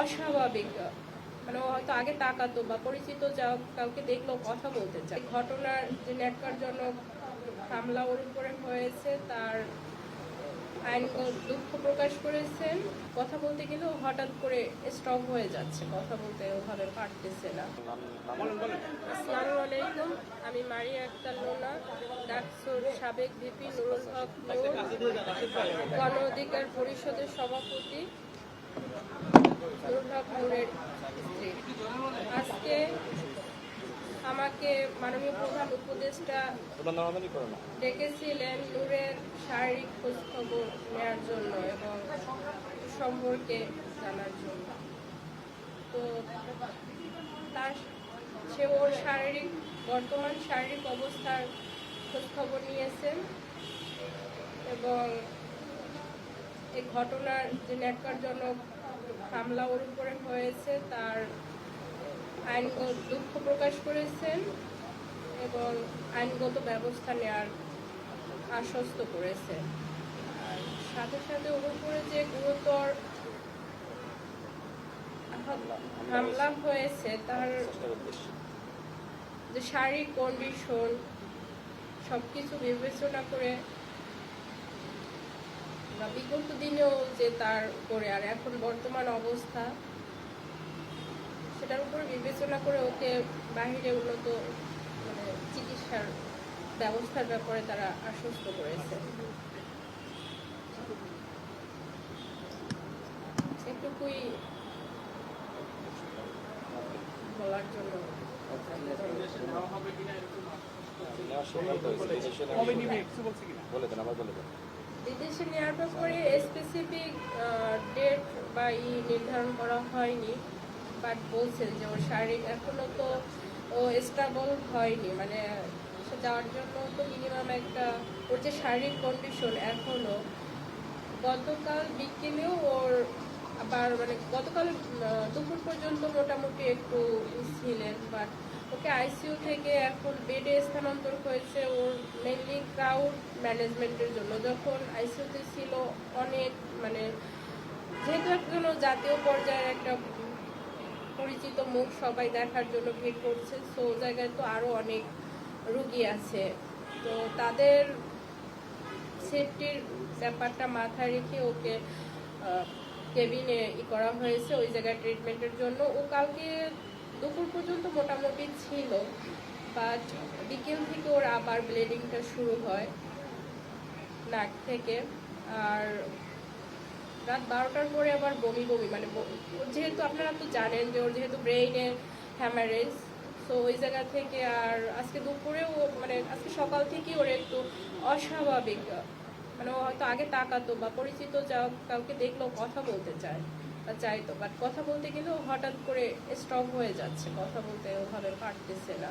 অস্বাভাবিক। মানে হয়তো আগে তাকাতো বা পরিচিত, যা কাউকে দেখল, কথা বলতে চায়। ঘটনার যে ন্যাক্কারজনক হামলা ওর উপরে হয়েছে, তার আইনগত দুঃখ প্রকাশ করেছেন কথা বলতে গেলেও হঠাৎ করে স্টপ হয়ে যাচ্ছে। কথা বলতে ওভাবে পারতেছে না। আসসালামু আলাইকুম, আমি মারিয়া আক্তার লোনা, ডাকসুর সাবেক ভিপি নুরুল হক গণ অধিকার পরিষদের সভাপতি। স্ত্রী। আজকে আমাকে মাননীয় প্রধান উপদেষ্টা ডেকেছিলেন নূরের শারীরিক খোঁজখবর নেওয়ার জন্য এবং সম্পর্কে জানার জন্য। তো তার সে ওর শারীরিক বর্তমান শারীরিক অবস্থার খোঁজখবর নিয়েছেন এবং এই ঘটনার যে ন্যাক্কারজনক হামলা ওর উপরে হয়েছে, তার আইনগত দুঃখ প্রকাশ করেছেন এবং আইনগত ব্যবস্থা নেওয়ার আশ্বস্ত করেছেন। আর সাথে সাথে ওর উপরে যে গুরুতর হামলা হয়েছে, তার যে শারীরিক কন্ডিশন সবকিছু বিবেচনা করে বা বিগত দিনেও যে তার করে আর এখন বর্তমান অবস্থা সেটার উপরে বিবেচনা করে ওকে বাহিরে উন্নত মানে চিকিৎসার ব্যবস্থার ব্যাপারে তারা আশ্বস্ত করেছে। এটুকুই বলার জন্য। বলে দেন আবার বলে দেন। বিদেশে নেওয়ার ব্যাপারে স্পেসিফিক ডেট বা ই নির্ধারণ করা হয়নি বাট বলছেন যে ওর শারীরিক এখনও তো ও স্ট্রাগল হয়নি মানে সে যাওয়ার জন্য তো মিনিমাম একটা, ওর যে শারীরিক কন্ডিশন এখনও গতকাল বিকেলেও ওর আবার মানে গতকাল দুপুর পর্যন্ত মোটামুটি একটু ছিলেন বাট ওকে আইসিইউ থেকে এখন বেডে স্থানান্তর হয়েছে ওর মেনলি ক্রাউড ম্যানেজমেন্টের জন্য। যখন আইসিইউতে ছিল অনেক মানে যেহেতু একজন জাতীয় পর্যায়ের একটা পরিচিত মুখ সবাই দেখার জন্য ভিড় করছে, সো জায়গায় তো আরও অনেক রুগী আছে। তো তাদের সেফটির ব্যাপারটা মাথায় রেখে ওকে কেবিনে ই করা হয়েছে, ওই জায়গায় ট্রিটমেন্টের জন্য। ও কালকে দুপুর পর্যন্ত মোটামুটি ছিল বাট বিকেল থেকে ওর আবার ব্লিডিংটা শুরু হয়, নাক থেকে, আর রাত বারোটার পরে আবার বমি বমি মানে যেহেতু আপনারা তো জানেন যে ওর যেহেতু ব্রেইনে হ্যামারেজ তো ওই জায়গা থেকে আর আজকে দুপুরেও মানে আজকে সকাল থেকেই ওর একটু অস্বাভাবিক মানে ও হয়তো আগে তাকাতো বা পরিচিত যা কাউকে দেখল কথা বলতে চায়। চাইতো বাট কথা বলতে গেলেও হঠাৎ করে স্টপ হয়ে যাচ্ছে, কথা বলতে ওভাবে পারতেছে না.